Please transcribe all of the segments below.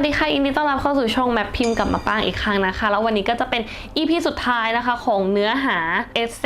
วัสดีค่ะยินดีต้อนรับเข้าสู่ช่องแมปพิมพ์กับมาป้างอีกครั้งนะคะ แล้ววันนี้ก็จะเป็น EP สุดท้ายนะคะของเนื้อหาเอเซ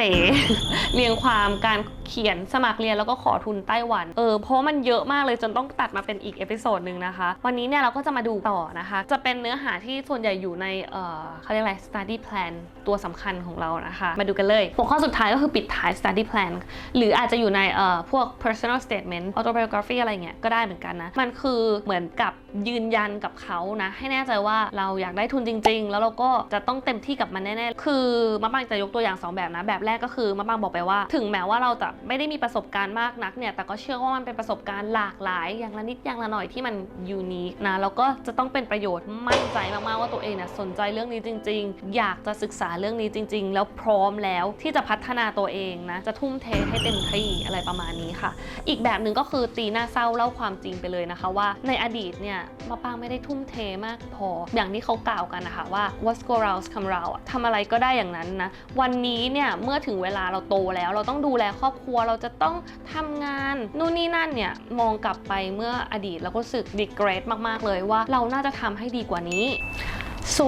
เรียงความการเขียนสมัครเรียนแล้วก็ขอทุนไต้หวัน เออเพราะมันเยอะมากเลยจนต้องตัดมาเป็นอีกเอพิโซดหนึ่งนะคะ วันนี้เนี่ยเราก็จะมาดูต่อนะคะ จะเป็นเนื้อหาที่ส่วนใหญ่อยู่ในเออเขาเรียกอะไร study plan ตัวสำคัญของเรานะคะ มาดูกันเลยหัวข้อสุดท้ายก็คือปิดท้าย study plan หรืออาจจะอยู่ในเอ่อพวก personal statement autobiography อะไรเงี้ยก็ได้เหมือนกันนะ มันคือเหมือนกับยืนยันกับเขานะ ให้แน่ใจว่าเราอยากได้ทุนจริง ๆ แล้วเราก็จะต้องเต็มที่กับมันแน่ๆ คือมะปางจะยกตัวอย่าง 2 แบบนะ แบบแรกก็คือมะปางบอกไปว่า ถึงแม้ว่าเราจะไม่ได้มีประสบการณ์มากนักเนี่ย แต่ก็เชื่อว่ามันเป็นประสบการณ์หลากหลาย อย่างละนิดอย่างละหน่อยที่มันยูนิคนะแล้วก็จะต้องเป็นประโยชน์มั่นใจมากๆว่าตัวเองเนี่ยสนใจเรื่องนี้จริง ๆ อยากจะศึกษาเรื่องนี้จริง ๆ แล้วพร้อมแล้วที่จะพัฒนาตัวเองนะจะทุ่มเทให้เต็มที่อะไรประมาณนี้ค่ะ อีกแบบหนึ่งก็คือตีหน้าเศร้าเล่าความจริงไปเลยนะคะว่าในอดีตเนี่ยมะปางไม่ได้ทุ่มเทมากพอ อย่างที่เขากล่าวกันนะคะว่า what's go round come round อะทำอะไรก็ได้อย่างนั้นนะวันนี้เนี่ยเมื่อถึงเวลาเราโตแล้วเราต้องดูแลครอบครัวเราจะต้องทำงานนู่นนี่นั่นเนี่ยมองกลับไปเมื่ออดีตแล้วก็รู้สึกดีเกรดมากๆเลยว่าเราน่าจะทำให้ดีกว่านี้ so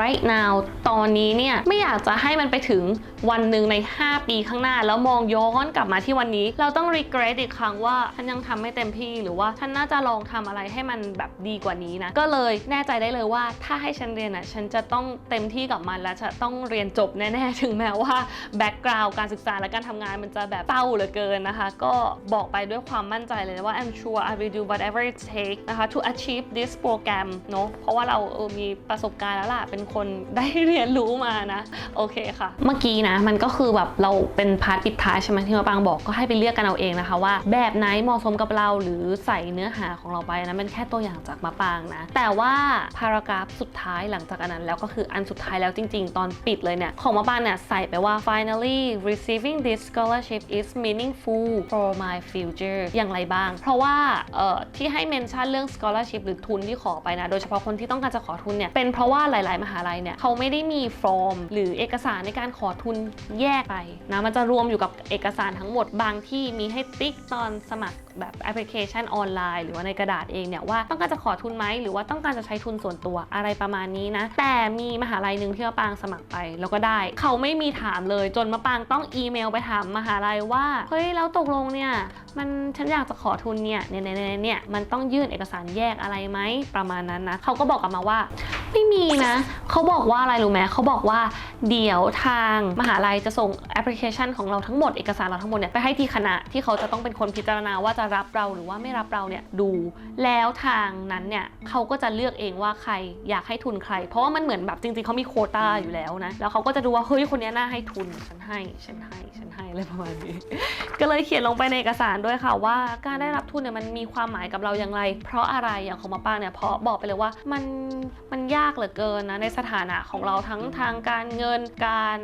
right now ตอนนี้เนี่ย ไม่อยากจะให้มันไปถึงวันหนึ่งใน 5 ปีข้างหน้า แล้วมองย้อนกลับมาที่วันนี้ เราต้อง regret อีกครั้งว่าฉันยังทำไม่เต็มที่หรือว่าฉันน่าจะลองทำอะไรให้มันแบบดีกว่านี้นะ ก็เลยแน่ใจได้เลยว่าถ้าให้ฉันเรียนอะฉันจะต้องเต็มที่กับมันและจะต้องเรียนจบแน่ๆ ถึงแม้ว่า background การศึกษาและการทำงานมันจะแบบเศร้าเหลือเกินนะคะ ก็บอกไปด้วยความมั่นใจเลยว่า I'm sure I will do whatever it takes นะคะ to achieve this program เนอะเพราะว่าเราเออมีประสบการณ์แล้วล่ะ เป็นคนได้เรียนรู้มานะ โอเคค่ะ เมื่อกี้นะมันก็คือแบบเราเป็นพาร์ทปิดท้ายใช่ไหมที่มาปางบอกก็ให้ไปเลือกกันเอาเองนะคะว่า แบบไหนเหมาะสมกับเราหรือใส่เนื้อหาของเราไปนะเป็นแค่ตัวอย่างจากมาปางนะ แต่ว่าพารากราฟสุดท้ายหลังจากอันนั้นแล้วก็คืออันสุดท้ายแล้วจริง ๆ ตอนปิดเลยเนี่ยของมาปางเนี่ยใส่ไปว่า finally receiving this scholarship is meaningful for my future อย่างไรบ้าง เพราะว่าที่ให้เมนชั่นเรื่อง scholarship หรือทุนที่ขอไปนะ โดยเฉพาะคนที่ต้องการจะขอทุนเนี่ยเป็นเพราะราะว่าหลาย ๆ มหาลัยเนี่ยเขาไม่ได้มีฟอร์ม หรือเอกสารในการขอทุนแยกไปนะมันจะรวมอยู่กับเอกสารทั้งหมดบางที่มีให้ติ๊กตอนสมัคร แบบแอปพลิเคชันออนไลน์ หรือว่าในกระดาษเองเนี่ยว่าต้องการจะขอทุนไหมหรือว่าต้องการจะใช้ทุนส่วนตัวอะไรประมาณนี้นะ แต่มีมหาลัยหนึ่งที่มะปางสมัครไปแล้วก็ได้ เขาไม่มีถามเลยจนมะปางต้องอีเมลไปถามมหาลัยว่าเฮ้ยแล้วตกลงเนี่ยมันฉันอยากจะขอทุนเนี่ยเนี่ยเนี่ยเนี่ยเนี่ยมันต้องยื่นเอกสารแยกอะไรไหมประมาณนั้นนะเขาก็บอกกลับมาว่าไม่มีนะเขาบอกว่าอะไรรู้ไหมเขาบอกว่าเดี๋ยวทางมหาลัยจะส่งแอปพลิเคชันของเราทั้งหมดเอกสารเราทั้งหมดเนี่ยไปให้ที่คณะที่เขาจะต้องเป็นคนพิจารณาว่าจะรับเราหรือว่าไม่รับเราเนี่ยดู แล้วทางนั้นเนี่ยเขาก็จะเลือกเองว่าใครอยากให้ทุนใคร เพราะว่ามันเหมือนแบบจริงๆเขามีโคต้าอยู่แล้วนะแล้วเขาก็จะดูว่าเฮ้ยคนนี้น่าให้ทุนฉันให้ฉันให้ฉันให้อะไรประมาณนี้ ก็เลยเขียนลงไปในเอกสารด้วยค่ะว่า การได้รับทุนเนี่ยมันมีความหมายกับเราอย่างไร เพราะอะไรอย่างของมาป้าเนี่ยเพราะบอกไปเลยว่ามันมันยากเหลือเกินนะในสถานะของเราทั้งทางการเงินการ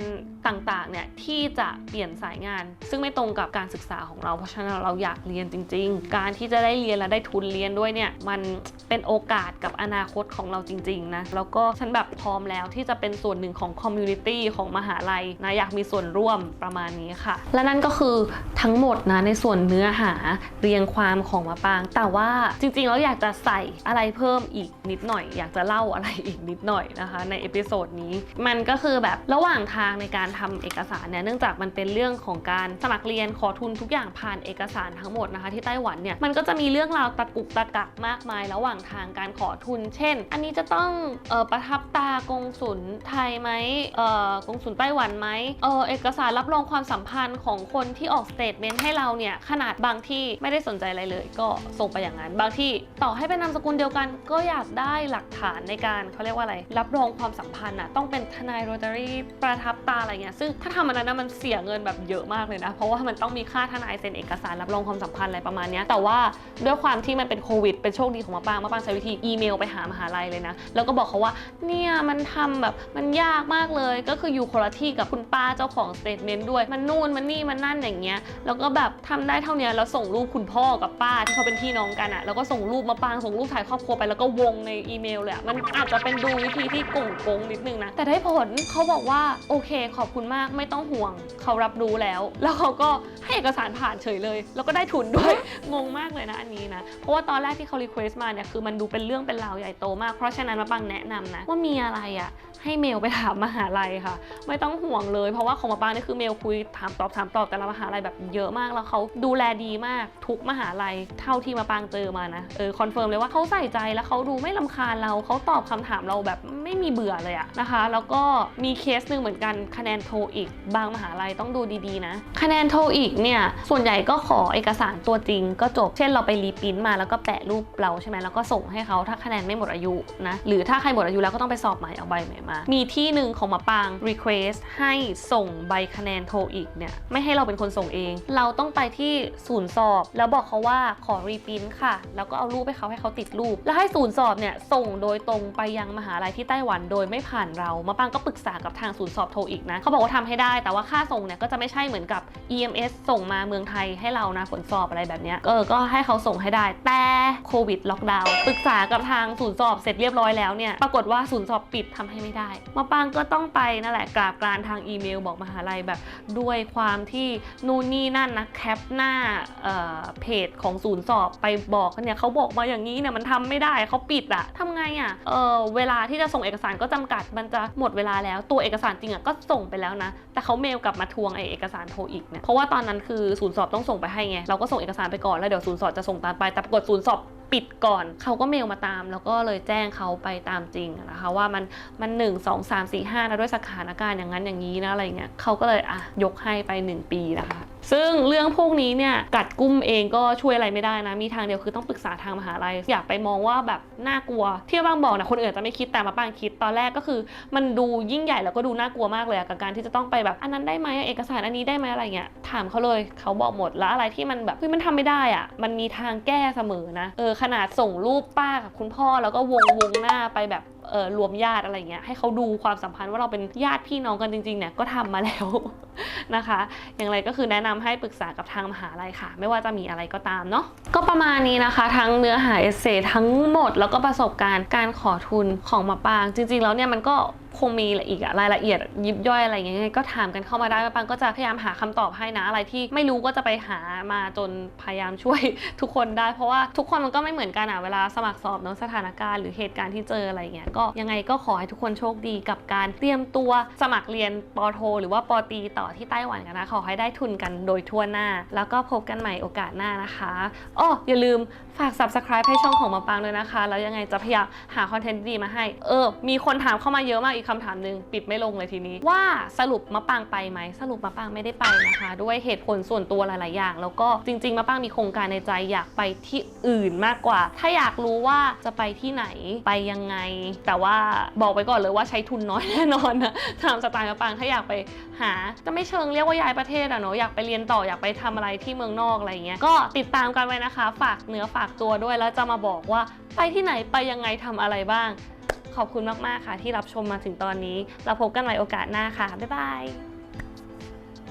ต่างๆเนี่ยที่จะเปลี่ยนสายงาน ซึ่งไม่ตรงกับการศึกษาของเราเพราะฉะนั้นเราอยากเรียนจริงๆการที่จะได้เรียนและได้ทุนเรียนด้วยเนี่ยมันเป็นโอกาสกับอนาคตของเราจริงๆนะแล้วก็ฉันแบบพร้อมแล้วที่จะเป็นส่วนหนึ่งของคอมมูนิตี้ของมหาลัยนะอยากมีส่วนร่วมประมาณนี้ค่ะ และนั่นก็คือทั้งหมดนะในส่วนเนื้อหาเรียงความของมะปาง แต่ว่าจริงๆแล้วอยากจะใส่อะไรเพิ่มอีกนิดหน่อย อยากจะเล่าอะไรอีกนิดหน่อยนะคะ ในเอพิโซดนี้มันก็คือแบบระหว่างทางในการทำเอกสารเนี่ยเนื่องจากมันเป็นเรื่องของการสมัครเรียนขอทุนทุกอย่างผ่านเอกสารทั้งหมดนะคะที่ไต้หวันเนี่ยมันก็จะมีเรื่องราวตะกุกตะกักมากมาย ระหว่างทางการขอทุน เช่น อันนี้จะต้องออประทับตากงสุลไทยไหมเออกงสุลไต้หวันไหมเออเอกสารรับรองความสัมพันธ์ของคนที่ออกสเตทเมนต์ให้เราเนี่ยขนาดบางที่ไม่ได้สนใจอะไรเลย ก็ส่งไปอย่างนั้น บางที่ต่อให้เป็นนามสกุลเดียวกัน ก็อยากได้หลักฐานในการเขาเรียกว่าอะไร รับรองความสัมพันธ์อะต้องเป็นทนายโรตารีประทับตาอะไรเงี้ยซึ่งถ้าทำอันนั้นนะมันเสียเงินแบบเยอะมากเลยนะ เพราะว่ามันต้องมีค่าทนายเซ็นเอกสารรับรองความสัมพันธ์อะไรประมาณนี้แต่ว่าด้วยความที่มันเป็นโควิดเป็นโชคดีของมาปางมาปางใช้วิธีอีเมลไปหามหาลัยเลยนะ แล้วก็บอกเขาว่าเนี่ยมันทำแบบมันยากมากเลยก็คืออยู่คนละที่กับคุณป้าเจ้าของสเตทเมนต์ด้วยมันนู่นมันนี่มันนั่นอย่างเงี้ยแล้วก็แบบทำได้เท่านี้แล้วส่งรูปคุณพ่อกับป้าที่เขาเป็นพี่น้องกันอะแล้วก็ส่งรูปมาปางส่งรูปถ่ายครอบครัวไปแล้วก็วงในอีเมลเลยมันอาจจะเป็นดูวิธีที่โกงโกงนิดนึงนะแต่ได้ผลเขาบอกว่าโอเค ขอบคุณมากไม่ต้องห่วงเขารับรู้แล้ว แล้วเขาก็ให้เอกสารผ่านเฉยเลย แล้วก็ได้ทุนด้วยงงมากเลยนะอันนี้นะ เพราะว่าตอนแรกที่เขารีเควสต์มาเนี่ยคือมันดูเป็นเรื่องเป็นราวใหญ่โตมาก เพราะฉะนั้นมาปังแนะนำนะว่ามีอะไรอะ่ะให้เมลไปถามมหาลัยค่ะ ไม่ต้องห่วงเลย เพราะว่าของมาปังนี่คือเมลคุยถามตอบถามตอบแต่ละมหาลัยแบบเยอะมากแล้วเขาดูแลดีมากทุกมหาลัยเท่าที่มาปังเจอมานะเออคอนเฟิร์มเลยว่าเขาใส่ใจแล้วเขาดูไม่ลำคาญเราเขาตอบคำถามเราแบบไม่มีเบื่อเลยอะนะคะ แล้วก็มีเคสหนึ่งเหมือนกันคะแนนโทอีก บางมหาลัยต้องดูดีๆนะ คะแนนโทอีกเนี่ยส่วนใหญ่ก็ขอเอกสารตัวจริงก็จบ เช่นเราไปรีปรินท์มาแล้วก็แปะรูปเราใช่ไหมแล้วก็ส่งให้เขาถ้าคะแนนไม่หมดอายุนะ หรือถ้าใครหมดอายุแล้วก็ต้องไปสอบใหม่เอาใบใหม่มา มีที่หนึ่งของมาปาง request ให้ส่งใบคะแนนโทอีกเนี่ยไม่ให้เราเป็นคนส่งเอง เราต้องไปที่ศูนย์สอบ แล้วบอกเขาว่าขอรีปรินท์ค่ะ แล้วก็เอารูปให้เขาให้เขาติดรูป แล้วให้ศูนย์สอบเนี่ยส่งโดยตรงไปยังมหาลัยที่ไต้หวันโดยไม่ผ่านเรา มาปางก็ปรึกษากับทางศูนย์สอบโทอีกนะเขาบอกว่าทำให้ได้ แต่ว่าค่าส่งเนี่ยก็จะไม่ใช่เหมือนกับ EMS ส่งมาเมืองไทยให้เรานะผลสอบอะไรแบบนี้เออก็ให้เขาส่งให้ได้ แต่โควิดล็อกดาวน์ปรึกษากับทางศูนย์สอบเสร็จเรียบร้อยแล้วเนี่ยปรากฏว่าศูนย์สอบปิดทำให้ไม่ได้มาปางก็ต้องไปนั่นแหละกราบกรานทางอีเมลบอกมหาลัยแบบ ด้วยความที่นู่นนี่นั่นนะแคปหน้าเเพจของศูนย์สอบไปบอกเนี่ยเขาบอกมาอย่างนี้เนี่ยมันทำไม่ได้เขาปิดอะทำไงอะเออเวลาที่จะส่งเอกสารก็จำกัดมันจะหมดเวลาแล้วตัวเอกสารจริงอะก็ส่งไปแล้วนะ แต่เขาเมลกลับมาทวงไอเอกสารโทรอีกเนี่ยเพราะว่าตอนนั้นคือศูนย์สอบต้องส่งไปให้ไงเราก็ส่งเอกสารไปก่อนแล้วเดี๋ยวศูนย์สอบจะส่งตามไป แต่ปรากฏศูนย์สอบปิดก่อนเขาก็เมลมาตาม แล้วก็เลยแจ้งเขาไปตามจริงนะคะว่ามันมันหนึ่งสองสามสี่ห้านะด้วยสถานการณ์อย่างนั้นอย่างนี้นะอะไรเงี้ยเขาก็เลยอะยกให้ไป 1 ปีนะคะ ซึ่งเรื่องพวกนี้เนี่ยกัดกุ้มเองก็ช่วยอะไรไม่ได้นะ มีทางเดียวคือต้องปรึกษาทางมหาลัย อยากไปมองว่าแบบน่ากลัว ที่บางบอกนะคนอื่นจะไม่คิดแต่มาปางคิดตอนแรกก็คือ มันดูยิ่งใหญ่แล้วก็ดูน่ากลัวมากเลยกับการที่จะต้องไปแบบอันนั้นได้ไหมเอกสารอันนี้ได้ไหมอะไรเงี้ยถามเขาเลยเขาบอกหมดแล้วอะไรที่มันแบบเฮ้ยมันทำไม่ได้อะมันมีทางแก้เสมอนะเออขนาดส่งรูปป้ากับคุณพ่อแล้วก็วงวงหน้าไปแบบ รวมญาติอะไรเงี้ยให้เขาดูความสัมพันธ์ว่าเราเป็นญาติพี่น้องกันจริงๆเนี่ยก็ทำมาแล้วนะคะ อย่างไรก็คือแนะนำให้ปรึกษากับทางมหาลัยค่ะ ไม่ว่าจะมีอะไรก็ตามเนาะก็ประมาณนี้นะคะ ทั้งเนื้อหาเอเซทั้งหมดแล้วก็ประสบการณ์การขอทุนของมาปาง จริงๆแล้วเนี่ยมันก็ คงมีอีกอะรายละเอียดยิบย่อยอะไรอย่างเงี้ยก็ถามกันเข้ามาได้มาปางก็จะพยายามหาคำตอบให้นะอะไรที่ไม่รู้ก็จะไปหามาจนพยายามช่วยทุกคนได้ เพราะว่าทุกคนมันก็ไม่เหมือนกันอะเวลาสมัครสอบเนาะสถานการณ์หรือเหตุการณ์ที่เจออะไรเงี้ยก็ยังไงก็ขอให้ทุกคนโชคดีกับการเตรียมตัวสมัครเรียนปโท หรือว่าปตีต่อที่ไต้หวันกันนะขอให้ได้ทุนกันโดยทั่วหน้า แล้วก็พบกันใหม่โอกาสหน้านะคะอ้ออย่าลืมฝาก subscribe ให้ช่องของมาปางด้วยนะคะ แล้วยังไงจะพยายามหาคอนเทนต์ดีมาให้ เออ มีคนถามเข้ามาเยอะมากอีกคำถามหนึ่งปิดไม่ลงเลยทีนี้ ว่าสรุปมะปางไปไหมสรุปมะปางไม่ได้ไปนะคะ ด้วยเหตุผลส่วนตัวหลาย ๆ อย่าง แล้วก็จริง ๆมะปางมีโครงการในใจอยากไปที่อื่นมากกว่า ถ้าอยากรู้ว่าจะไปที่ไหนไปยังไง แต่ว่าบอกไปก่อนเลยว่าใช้ทุนน้อยแน่นอนนะตามสไตล์มะปางถ้าอยากไปหาจะไม่เชิงเรียกว่าย้ายประเทศอะเนาะอยากไปเรียนต่ออยากไปทำอะไรที่เมืองนอกอะไรเงี้ยก็ติดตามกันไว้นะคะ ฝากเนื้อฝากตัวด้วยแล้วจะมาบอกว่าไปที่ไหนไปยังไงทำอะไรบ้าง ขอบคุณมาก ๆ ค่ะ ที่รับชมมาถึงตอนนี้ เราพบกันใหม่โอกาสหน้าค่ะ บ๊ายบาย